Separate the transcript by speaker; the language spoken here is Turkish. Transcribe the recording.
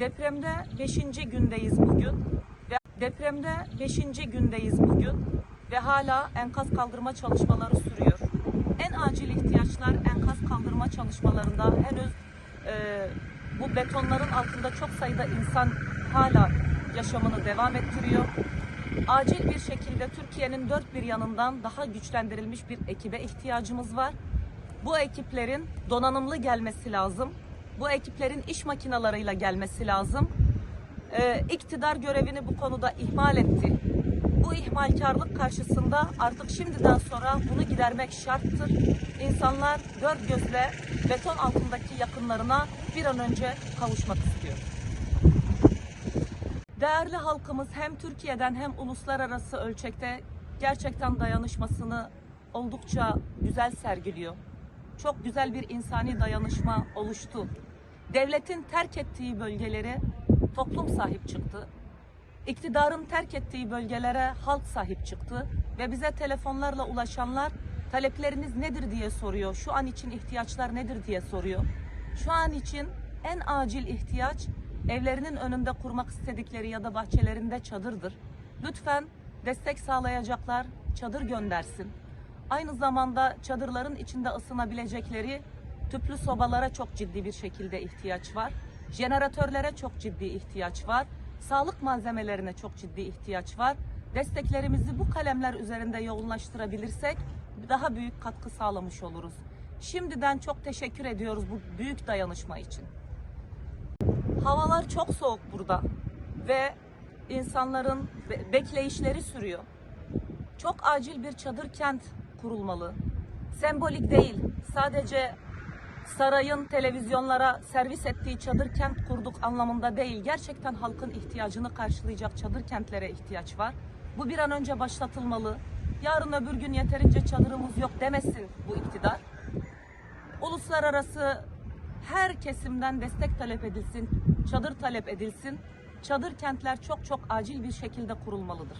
Speaker 1: Depremde 5. gündeyiz bugün. Ve depremde 5. gündeyiz bugün ve hala enkaz kaldırma çalışmaları sürüyor. En acil ihtiyaçlar enkaz kaldırma çalışmalarında henüz e, bu betonların altında çok sayıda insan hala yaşamını devam ettiriyor. Acil bir şekilde Türkiye'nin dört bir yanından daha güçlendirilmiş bir ekibe ihtiyacımız var. Bu ekiplerin donanımlı gelmesi lazım. Bu ekiplerin iş makinalarıyla gelmesi lazım. Ee, iktidar görevini bu konuda ihmal etti. Bu ihmalkarlık karşısında artık şimdiden sonra bunu gidermek şarttır. İnsanlar dört gözle beton altındaki yakınlarına bir an önce kavuşmak istiyor. Değerli halkımız hem Türkiye'den hem uluslararası ölçekte gerçekten dayanışmasını oldukça güzel sergiliyor. Çok güzel bir insani dayanışma oluştu. Devletin terk ettiği bölgelere toplum sahip çıktı. İktidarın terk ettiği bölgelere halk sahip çıktı ve bize telefonlarla ulaşanlar talepleriniz nedir diye soruyor. Şu an için ihtiyaçlar nedir diye soruyor. Şu an için en acil ihtiyaç evlerinin önünde kurmak istedikleri ya da bahçelerinde çadırdır. Lütfen destek sağlayacaklar çadır göndersin. Aynı zamanda çadırların içinde ısınabilecekleri tüplü sobalara çok ciddi bir şekilde ihtiyaç var. Jeneratörlere çok ciddi ihtiyaç var. Sağlık malzemelerine çok ciddi ihtiyaç var. Desteklerimizi bu kalemler üzerinde yoğunlaştırabilirsek daha büyük katkı sağlamış oluruz. Şimdiden çok teşekkür ediyoruz bu büyük dayanışma için. Havalar çok soğuk burada ve insanların be- bekleyişleri sürüyor. Çok acil bir çadır kent kurulmalı. Sembolik değil, sadece sarayın televizyonlara servis ettiği çadır kent kurduk anlamında değil. Gerçekten halkın ihtiyacını karşılayacak çadır kentlere ihtiyaç var. Bu bir an önce başlatılmalı. Yarın öbür gün yeterince çadırımız yok demesin bu iktidar. Uluslararası her kesimden destek talep edilsin, çadır talep edilsin. Çadır kentler çok çok acil bir şekilde kurulmalıdır.